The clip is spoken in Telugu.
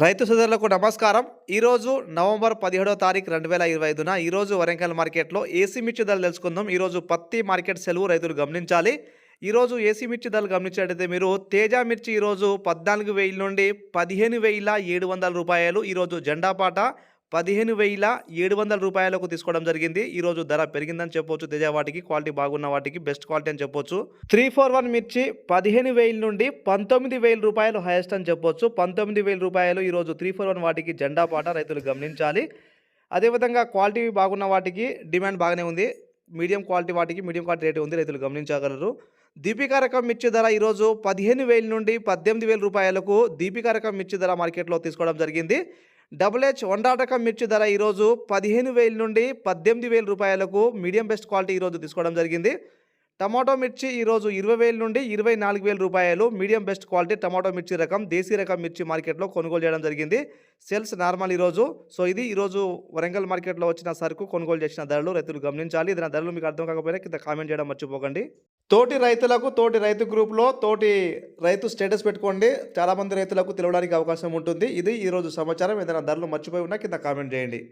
రైతు సోదరులకు నమస్కారం. ఈరోజు నవంబర్ పదిహేడో తారీఖు రెండు వేల ఇరవై ఐదున ఈరోజు వరంగల్ మార్కెట్లో ఏసీ మిర్చి ధరలు తెలుసుకుందాం. ఈరోజు పత్తి మార్కెట్ సెలవు రైతులు గమనించాలి. ఈరోజు ఏసీ మిర్చి ధరలు గమనించినట్లయితే మీరు తేజ మిర్చి ఈరోజు పద్నాలుగు వేల నుండి పదిహేను వేల ఏడు వందల రూపాయలు. ఈరోజు జెండాపాట పదిహేను వేల ఏడు వందల రూపాయలకు తీసుకోవడం జరిగింది. ఈరోజు ధర పెరిగిందని చెప్పొచ్చు. తేజ వాటికి క్వాలిటీ బాగున్న వాటికి బెస్ట్ క్వాలిటీ అని చెప్పొచ్చు. త్రీ ఫోర్ వన్ మిర్చి పదిహేను వేల నుండి పంతొమ్మిది వేల రూపాయలు హైయెస్ట్ అని చెప్పొచ్చు. పంతొమ్మిది వేల రూపాయలు ఈరోజు త్రీ ఫోర్ వన్ వాటికి జెండా పాట రైతులు గమనించాలి. అదేవిధంగా క్వాలిటీ బాగున్న వాటికి డిమాండ్ బాగానే ఉంది. మీడియం క్వాలిటీ వాటికి మీడియం క్వాలిటీ రేటు ఉంది రైతులు గమనించగలరు. దీపికా రకం మిర్చి ధర ఈరోజు పదిహేను వేల నుండి పద్దెనిమిది వేల రూపాయలకు దీపికా రకం మిర్చి ధర మార్కెట్లో తీసుకోవడం జరిగింది. డబుల్ హెచ్ వండాటకం మిర్చి ధర ఈరోజు పదిహేను వేల నుండి పద్దెనిమిది వేల రూపాయలకు మీడియం బెస్ట్ క్వాలిటీ ఈరోజు తీసుకోవడం జరిగింది. టమాటో మిర్చి ఈరోజు ఇరవై వేల నుండి ఇరవై నాలుగు వేల రూపాయలు. మీడియం బెస్ట్ క్వాలిటీ టమాటో మిర్చి రకం దేశీ రకం మిర్చి మార్కెట్లో కొనుగోలు చేయడం జరిగింది. సేల్స్ నార్మల్ ఈరోజు. సో ఇది ఈరోజు వరంగల్ మార్కెట్లో వచ్చిన సరుకు కొనుగోలు చేసిన ధరలు రైతులు గమనించాలి. ఏదైనా ధరలు మీకు అర్థం కాకపోయినా కింద కామెంట్ చేయడం మర్చిపోకండి. తోటి రైతులకు తోటి రైతు గ్రూప్లో తోటి రైతు స్టేటస్ పెట్టుకోండి. చాలామంది రైతులకు తెలవడానికి అవకాశం ఉంటుంది. ఇది ఈరోజు సమాచారం. ఏదైనా ధరలు మర్చిపోయి ఉన్నా కింద కామెంట్ చేయండి.